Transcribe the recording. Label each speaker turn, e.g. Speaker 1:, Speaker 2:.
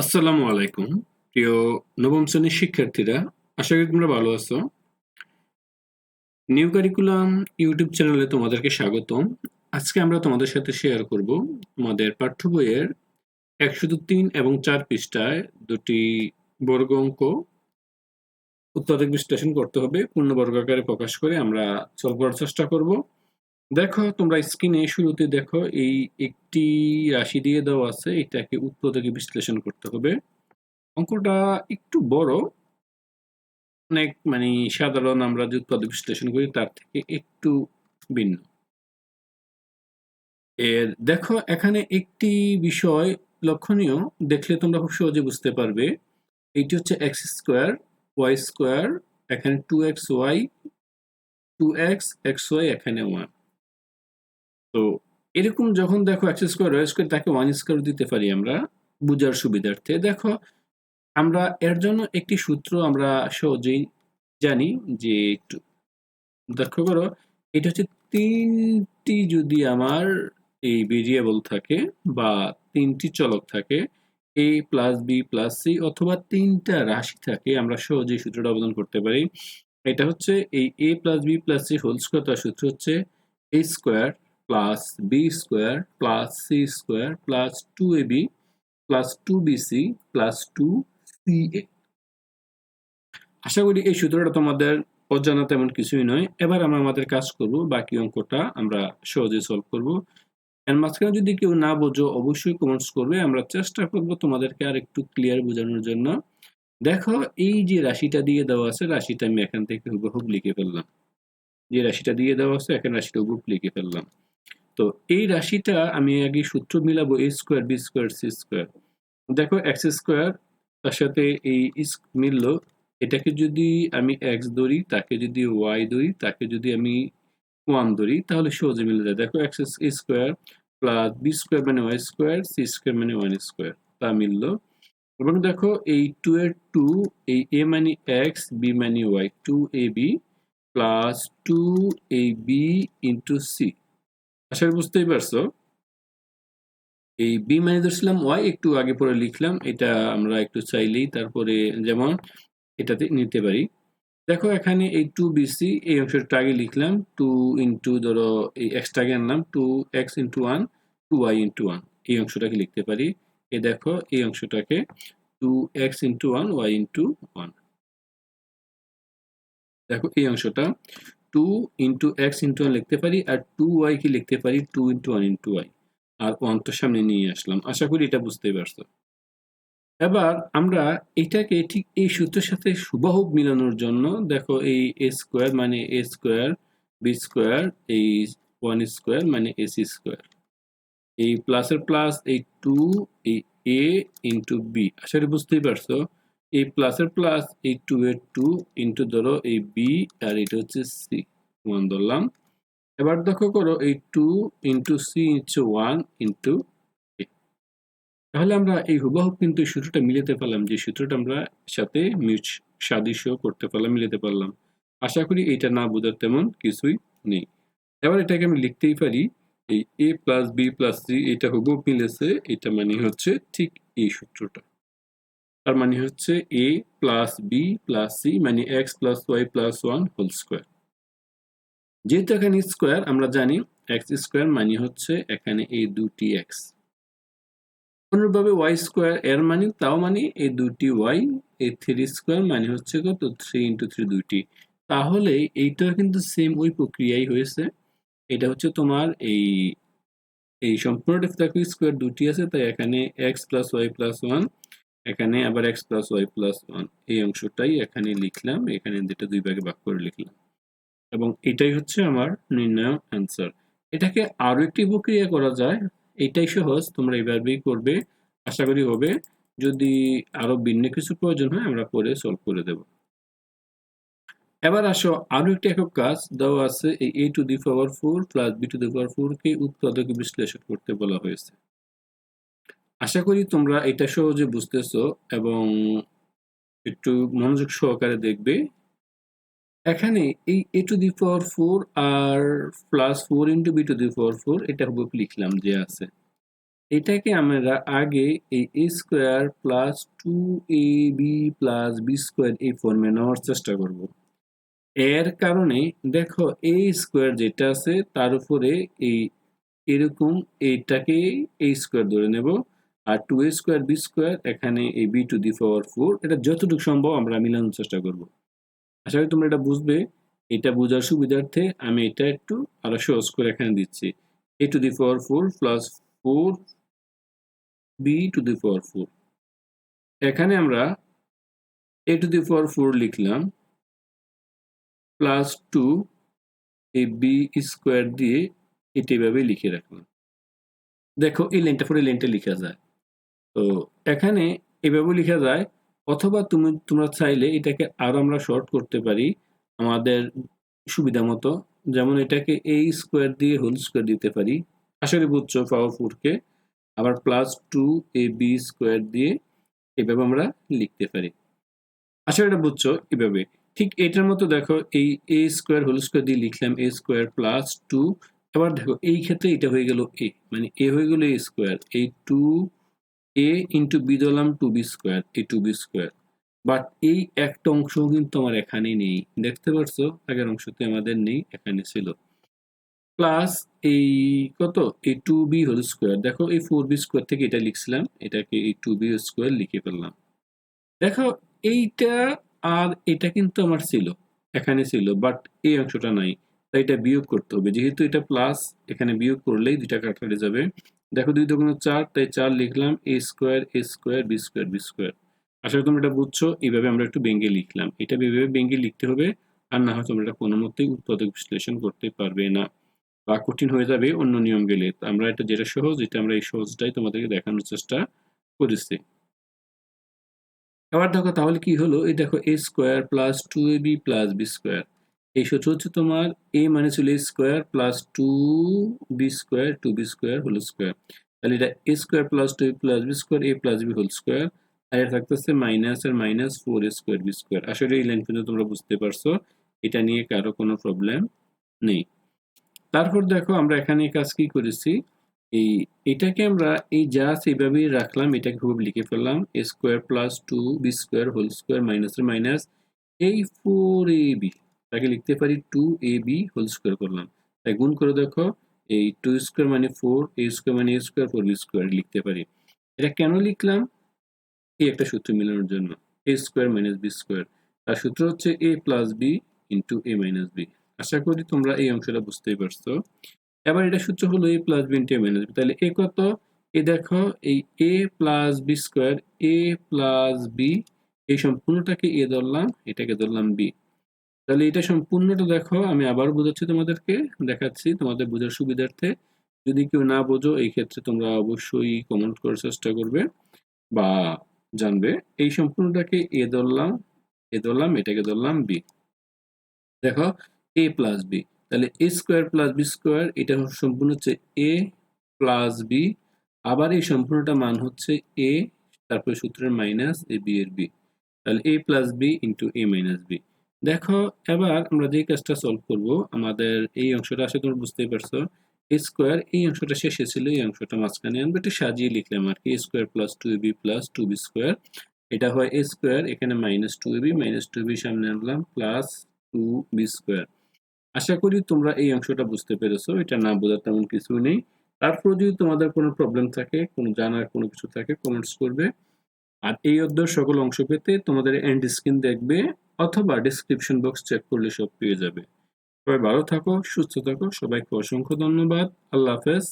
Speaker 1: আসসালামু আলাইকুম, প্রিয় নবম শ্রেণির শিক্ষার্থীরা, আশা করি তোমরা ভালো আছো। নিউ কারিকুলাম ইউটিউব চ্যানেলে তোমাদেরকে স্বাগতম। আজকে আমরা তোমাদের সাথে শেয়ার করব তোমাদের পাঠ্য বইয়ের একশো তিন এবং চার পৃষ্ঠায় দুটি বর্গ অঙ্ক। উৎপাদক বিশ্লেষণ করতে হবে, পূর্ণ বর্গ আকারে প্রকাশ করে আমরা সলভ করার চেষ্টা করব। দেখো, তোমরা স্ক্রিনে শুরুতে দেখো, এই একটি রাশি দিয়ে দেওয়া আছে, এটাকে উৎপাদকে বিশ্লেষণ করতে হবে। অঙ্কটা একটু বড়। অনেক মানে সাধারণ আমরা যে উৎপাদক বিশ্লেষণ করি, তার থেকে একটু ভিন্ন। এর, দেখো, এখানে একটি বিষয় লক্ষণীয়, দেখলে তোমরা খুব সহজে বুঝতে পারবে। এইটি হচ্ছে এক্স স্কোয়ার ওয়াই স্কোয়ার এখানে two X Y two X X Y এখানে ওয়ান তো এরকম যখন দেখো এক্স স্কোয়ার ওয়াই স্কোয়ার তাকে ওয়ান স্কোয়ার দিতে পারি আমরা, বুঝার সুবিধার্থে। দেখো, আমরা এর জন্য একটি সূত্র আমরা সহজেই জানি যে একটু লক্ষ্য করো, এটা হচ্ছে তিনটি যদি আমার এই ভেরিয়েবল থাকে বা তিনটি চলক থাকে A plus B plus C অথবা তিনটা রাশি থাকে, আমরা সহজেই সূত্রটা অবদান করতে পারি। এটা হচ্ছে এই A plus B plus C whole square তার সূত্র হচ্ছে A square plus two A B plus two B C plus two C A আশা করি এই সূত্রটা তোমাদের অজানা তেমন কিছুই নয়। এবার আমরা আমাদের কাজ করব, বাকি অঙ্কটা আমরা সহজে সলভ করব। এর মাঝখানে যদি কেউ না বোঝো, অবশ্যই কমেন্টস করবে। আমরা চেষ্টা করব তোমাদেরকে আর একটু ক্লিয়ার বোঝানোর জন্য। দেখো, এই যে রাশিটা দিয়ে দেওয়া আছে, রাশিটা আমি এখান থেকে হুবহুব লিখে ফেললাম। যে রাশিটা দিয়ে দেওয়া আছে, এখানে রাশিটা হুবহুব লিখে ফেললাম। তো এই রাশিটা আমি আগে সূত্র মিলাবো A square B square C square দেখো এক্স স্কোয়ার তার সাথে এই মিলল। এটাকে যদি আমি এক্স ধরি, তাকে যদি ওয়াই ধরি, তাকে যদি আমি ওয়ান ধরি, তাহলে সহজে মিলে যায়। দেখো X square plus B square মানে ওয়াই স্কোয়ার সি স্কোয়ার মানে ওয়ান স্কোয়ার তা মিলল। এবং দেখো এই টু এর টু এই এ মানে এক্স বি মানে Y two A B plus two A B into C আশা বুঝতেই পারছ। এই বি মানে ধরছিলাম ওয়াই একটু আগে পরে লিখলাম, এটা আমরা একটু চাইলেই তারপরে যেমন এটাতে নিতে পারি। দেখো এখানে এই টু বিসি এই অংশটা আগে লিখলাম টু ইন্টু ধরো এই এক্সট্রাকে আনলাম two X into one two Y into one এই অংশটাকে লিখতে পারি। এ দেখো, এই অংশটাকে two X into one Y into one দেখো এই অংশটা two into X into one লিখতে পারি আর টু ওয়াই কি লিখতে পারি? Two into one into Y আর ওয়ান সামনে নিয়ে আসলাম। আশা করি এটা বুঝতেই পারছ। এবার আমরা এটাকে ঠিক এই সূত্রের সাথে সুবাহু মিলানোর জন্য দেখো এই এ স্কোয়ার মানে এ স্কোয়ার বি স্কোয়ার এই ওয়ান স্কোয়ার মানে এসি স্কোয়ার এই প্লাসের প্লাস এই টু এই এ ইন্টু বি আশা করি বুঝতেই পারছ। এই প্লাসের প্লাস এই টু এর টু ইন্টু ধরো এই বি আর এটা হচ্ছে সি ওয়ান ধরলাম। এবার দেখো করো, এই two into C into one into তাহলে আমরা এই হুবাহুব কিন্তু সূত্রটা মিলাতে পারলাম, যে সূত্রটা আমরা সাথে মিউচ সাদৃশ্য করতে পারলাম, মিলাতে পারলাম। আশা করি এটা না বোঝার তেমন কিছুই নেই। এবার এটাকে আমি লিখতেই পারি, এই A plus B plus C এটা হুবহুব মিলেছে, এটা মানে হচ্ছে ঠিক এই সূত্রটা। তার মানে হচ্ছে A plus B plus C মানে X plus Y plus one whole square যেহেতু এখানে স্কোয়ার আমরা জানি এক্স স্কোয়ার মানে হচ্ছে এখানে এই দুটি এক্স অনুরূপভাবে ওয়াই স্কোয়ার এর মানে তাও মানে এই দুটি ওয়াই এই থ্রি স্কোয়ার মানে হচ্ছে কত? থ্রি ইন্টু থ্রি দুইটি। তাহলে এইটা কিন্তু সেম ওই প্রক্রিয়াই হয়েছে। এটা হচ্ছে তোমার এই এই সম্পূর্ণটা স্কোয়ার দুটি আছে, তাই এখানে X plus Y plus one এখানে আবার X plus Y plus one এই অংশটাই এখানে লিখলাম, এখানে যেটা দুই ভাগে ভাগ করে লিখলাম। এবং এটাই হচ্ছে আমার নির্ণয় অ্যান্সার এটাকে আরও একটি প্রক্রিয়া করা যায়, এটাই সহজ, তোমরা এইভাবেই করবে। আশা করি হবে, যদি আরও ভিন্ন কিছু প্রয়োজন হয়, আমরা পরে সলভ করে দেব। এবার আসো আরও একটি একক কাজ দেওয়া আছে, এই A to the power four plus B to the power four কে উৎপাদক বিশ্লেষণ করতে বলা হয়েছে। আশা করি তোমরা এটা সহজে বুঝতেছো এবং একটু মনোযোগ সহকারে দেখবে। এখানে এই A to the power four R plus four into B to the power four এটা হুবহুব লিখলাম যে আছে। এটাকে আমরা আগে এই A square plus two A B plus B square এই ফর্মে নেওয়ার চেষ্টা করব। এর কারণে দেখো এ স্কোয়ার যেটা আছে তার উপরে এই এরকম এইটাকে এই স্কোয়ার ধরে নেব। আর two A square B square এখানে এই B to the power four এটা যতটুকু সম্ভব আমরা মিলানোর চেষ্টা করব। আশা করি তোমরা এটা বুঝবে। এটা বোঝার সুবিধার্থে আমি এটা একটু আরও সহজ করে এখানে দিচ্ছি। A to the power four plus four B to the power four এখানে আমরা A to the power four লিখলাম প্লাস টু এই বি স্কোয়ার দিয়ে এটা এভাবে লিখে রাখলাম। দেখো, এই লাইনটা পরে লাইনটা লিখা যায় তো এখানে এভাবে লিখা যায়, অথবা তুমি, তোমরা চাইলে এটাকে আরও আমরা শর্ট করতে পারি আমাদের সুবিধা মতো। যেমন এটাকে এ স্কোয়ার দিয়ে হোল স্কোয়ার দিতে পারি। আসলে বুঝছ পাওয়ার ফোরকে আবার plus two A B square দিয়ে এভাবে আমরা লিখতে পারি। আসলে এটা বুঝছ এভাবে। ঠিক এটার মতো দেখো, এই এ স্কোয়ার হোল স্কোয়ার দিয়ে লিখলাম এ স্কোয়ার প্লাস টু এবার দেখো, এই ক্ষেত্রে এটা হয়ে গেল এ মানে এ হয়ে গেল এ স্কোয়ার এই টু এ ইন্টু বি দিলাম two B square A two B square but এই একটা অংশ কিন্তু আমার এখানে নেই। দেখতে পারছ? আগের অংশতে আমাদের নেই, এখানে ছিল। প্লাস এই কত? এই টু বি হোল স্কোয়ার দেখো, এই ফোর বি স্কোয়ার থেকে এটা লিখছিলাম, এটাকে এই টু বি স্কোয়ার লিখে ফেললাম। দেখো, এইটা আর এটা কিন্তু আমার ছিল, এখানে ছিল বাট এই অংশটা নাই। তাই এটা বিয়োগ করতে হবে। যেহেতু এটা প্লাস এখানে বিয়োগ করলেই দুইটা কাটারে যাবে। দেখো দুই দোকানে চার, তাই চার লিখলাম A square A square B square B square আসলে তোমরা এটা বুঝছ, এইভাবে আমরা একটু বেঙ্গে লিখলাম। এটা এইভাবে বেঙ্গে লিখতে হবে, আর না হয় তোমরা এটা কোনো মতেই উৎপাদক বিশ্লেষণ করতে পারবে না। বা কঠিন হয়ে যাবে অন্য নিয়ম গেলে। আমরা এটা যেটা সহজ, এটা আমরা এই সহজটাই তোমাদেরকে দেখানোর চেষ্টা করেছি। আবার দেখো তাহলে কি হলো? এই দেখো A square plus two A B plus B square এই সূত্র হচ্ছে তোমার এ মানে ছিল square plus two B square two B square whole square তাহলে এটা A square plus two plus B square A plus B whole square আর এটা থাকতেছে মাইনাস আর minus four square B square আসলে এই লাইন পর্যন্ত তোমরা বুঝতে পারছ, এটা নিয়ে কারও কোনো প্রবলেম নেই। তারপর দেখো আমরা এখানে কাজ কি করেছি, এই এটাকে আমরা এই যা এইভাবেই রাখলাম, এটাকে খুব লিখে ফেললাম A square plus two B square whole square minus minus এই ফোর এ বি তাকে লিখতে পারি two A B whole square করলাম। তাই গুণ করে দেখো, এই টু স্কোয়ার মানে ফোর এ স্কোয়ার মানে A square four B square লিখতে পারি। এটা কেন লিখলাম? এই একটা সূত্র মিলানোর জন্য। A square minus B square তার সূত্র হচ্ছে A plus B into A minus B আশা করি তোমরা এই অংশটা বুঝতেই পারছ। এবার এটা সূত্র হলো A plus B into A minus B তাহলে এ কত? এ দেখো, এই A plus B square A plus B এই সম্পূর্ণটাকে এ ধরলাম, এটাকে ধরলাম বি তাহলে এটা সম্পূর্ণটা দেখো, আমি আবার বোঝাচ্ছি তোমাদেরকে, দেখাচ্ছি তোমাদের বোঝার সুবিধার্থে। যদি কেউ না বোঝো, এই ক্ষেত্রে তোমরা অবশ্যই কমেন্ট করার চেষ্টা করবে বা জানবে। এই সম্পূর্ণটাকে এ ধরলাম এ ধরলাম, এটাকে ধরলাম বি দেখো এ প্লাস বি তাহলে A square plus B square এটা সম্পূর্ণ হচ্ছে এ প্লাস বি আবার এই সম্পূর্ণটা মান হচ্ছে এ তারপরে সূত্রের মাইনাস এ বি এর বি তাহলে A plus B into A minus B দেখো, এবার আমরা যে কাজটা সলভ করব, আমাদের এই অংশটা আসলে তোমরা বুঝতেই পারছ স্কোয়ার এই অংশটা শেষে ছিল, এই অংশটা মাঝখানে আনব একটু সাজিয়ে লিখলাম আর কি square plus two B plus two B square এটা হয় এ স্কোয়ার এখানে minus two B minus two B সামনে আনলাম প্লাস টু বি স্কোয়ার আশা করি তোমরা এই অংশটা বুঝতে পেরেছ, এটা না বোঝার তেমন কিছু নেই। তারপর যদি তোমাদের কোনো প্রবলেম থাকে, কোনো জানার কোনো কিছু থাকে কমেন্টস করবে। আর এই অধ্যায়ের সকল অংশ পেতে তোমাদের এন্ড স্ক্রিন দেখবে অথবা ডিসক্রিপশন বক্স চেক করলে সব পেয়ে যাবে। সবাই ভালো থাকো, সুস্থ থাকো, সবাইকে অসংখ্য ধন্যবাদ। আল্লাহ হাফেজ।